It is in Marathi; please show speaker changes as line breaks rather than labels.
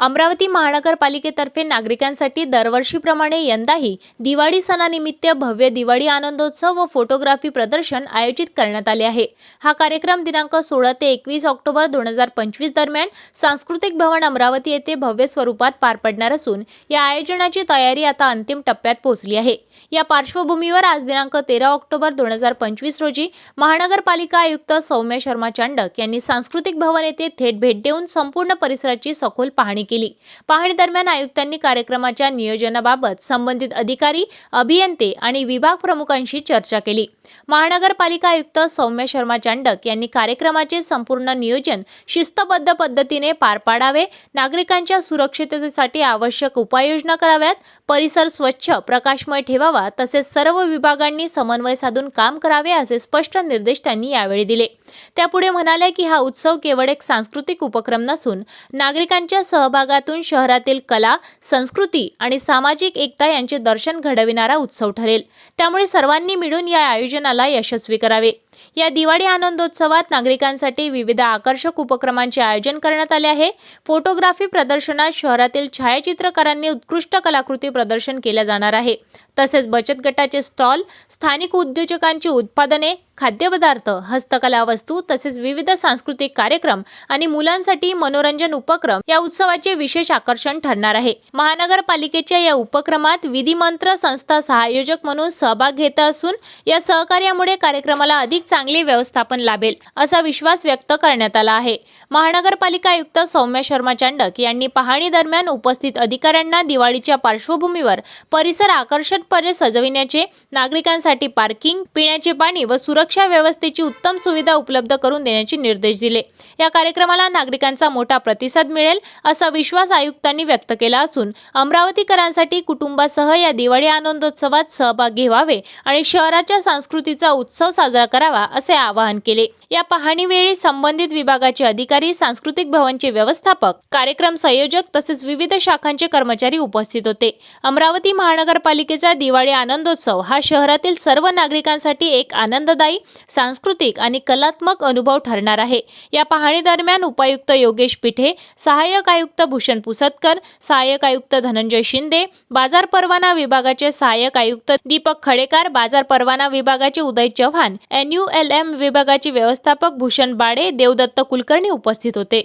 अमरावती महानगरपालिकेतर्फे नागरिकांसाठी दरवर्षीप्रमाणे यंदाही दिवाळी सणानिमित्त भव्य दिवाळी आनंदोत्सव व फोटोग्राफी प्रदर्शन आयोजित करण्यात आले आहे. हा कार्यक्रम दिनांक सोळा ते एकवीस ऑक्टोबर दोन हजार पंचवीस दरम्यान सांस्कृतिक भवन अमरावती येथे भव्य स्वरूपात पार पडणार असून या आयोजनाची तयारी आता अंतिम टप्प्यात पोहोचली आहे. या पार्श्वभूमीवर आज दिनांक तेरा ऑक्टोबर दोन हजार पंचवीस रोजी महानगरपालिका आयुक्त सौम्य शर्मा चांडक यांनी सांस्कृतिक भवन येथे थेट भेट देऊन संपूर्ण परिसराची सखोल पाहणी केली. पाहणी दरम्यान आयुक्तांनी कार्यक्रमाच्या नियोजनाबाबत संबंधित अधिकारी अभियंते आणि विभाग प्रमुखांशी चर्चा केली. महानगरपालिका आयुक्त सौम्य शर्मा चांडक यांनी कार्यक्रमाचे संपूर्ण नियोजन शिस्तबद्ध पद्धतीने पार पाडावे नागरिकांच्या सुरक्षिततेसाठी आवश्यक उपाययोजना कराव्यात परिसर स्वच्छ प्रकाशमय ठेवावा तसेच सर्व विभागांनी समन्वय साधून काम करावे असे स्पष्ट निर्देश त्यांनी यावेळी दिले. त्यापुढे म्हणाले की हा उत्सव केवळ एक सांस्कृतिक उपक्रम नसून नागरिकांच्या सहभागातून शहरातील कला संस्कृती आणि सामाजिक एकता यांचे दर्शन घडविणारा उत्सव ठरेल. त्यामुळे सर्वांनी मिळून या आयोजनाला यशस्वी करावे. या दिवाळी आनंदोत्सवात नागरिकांसाठी विविध आकर्षक उपक्रमांचे आयोजन करण्यात आले आहे. फोटोग्राफी प्रदर्शनात शहरातील छायाचित्रकारांनी उत्कृष्ट कलाकृती प्रदर्शन केल्या जाणार आहे. तसेच बचत गटाचे स्टॉल स्थानिक उद्योजकांची उत्पादने खाद्यपदार्थ हस्तकला वस्तू तसेच विविध सांस्कृतिक कार्यक्रम आणि मुलांसाठी मनोरंजन उपक्रम या उत्सवाचे विशेष आकर्षण ठरणार आहे. महानगरपालिकेच्या या उपक्रमात विधिमंत्र संस्था सहायोजक म्हणून सहभाग घेत असून या सहकार्यामुळे कार्यक्रमाला अधिक चांगले व्यवस्थापन लाभेल असा विश्वास व्यक्त करण्यात आला आहे. महानगरपालिका आयुक्त सौम्य शर्मा चांडक यांनी पाहणी दरम्यान उपस्थित अधिकाऱ्यांना दिवाळीच्या पार्श्वभूमीवर परिसर आकर्षकपणे सजविण्याचे नागरिकांसाठी पार्किंग पिण्याचे पाणी व सुरक्षा व्यवस्थेची उत्तम सुविधा उपलब्ध करून देण्याचे निर्देश दिले. या कार्यक्रमाला नागरिकांचा मोठा प्रतिसाद मिळेल असा विश्वास आयुक्तांनी व्यक्त केला असून अमरावतीकरांसाठी कुटुंबासह या दिवाळी आनंदोत्सवात सहभाग घेवावे आणि शहराच्या संस्कृतीचा उत्सव साजरा करावा असे आवाहन केले. या पाहणीवेळी संबंधित विभागाचे अधिकारी सांस्कृतिक भवनचे व्यवस्थापक कार्यक्रम संयोजक तसेच विविध शाखांचे कर्मचारी उपस्थित होते. अमरावती महानगरपालिकेचा दिवाळी आनंदोत्सव हा शहरातील सर्व नागरिकांसाठी एक आनंददायी सांस्कृतिक आणि कलात्मक अनुभव ठरणार आहे. या पाहणी दरम्यान उपायुक्त योगेश पिठे सहाय्यक आयुक्त भूषण पुसतकर सहाय्यक आयुक्त धनंजय शिंदे बाजार परवाना विभागाचे सहाय्यक आयुक्त दीपक खडेकार बाजार परवाना विभागाचे Uday Chavan N U L M विभागाचे व्यवस्थापक भूषण बाडे देवदत्त कुलकर्णी उपस्थित होते.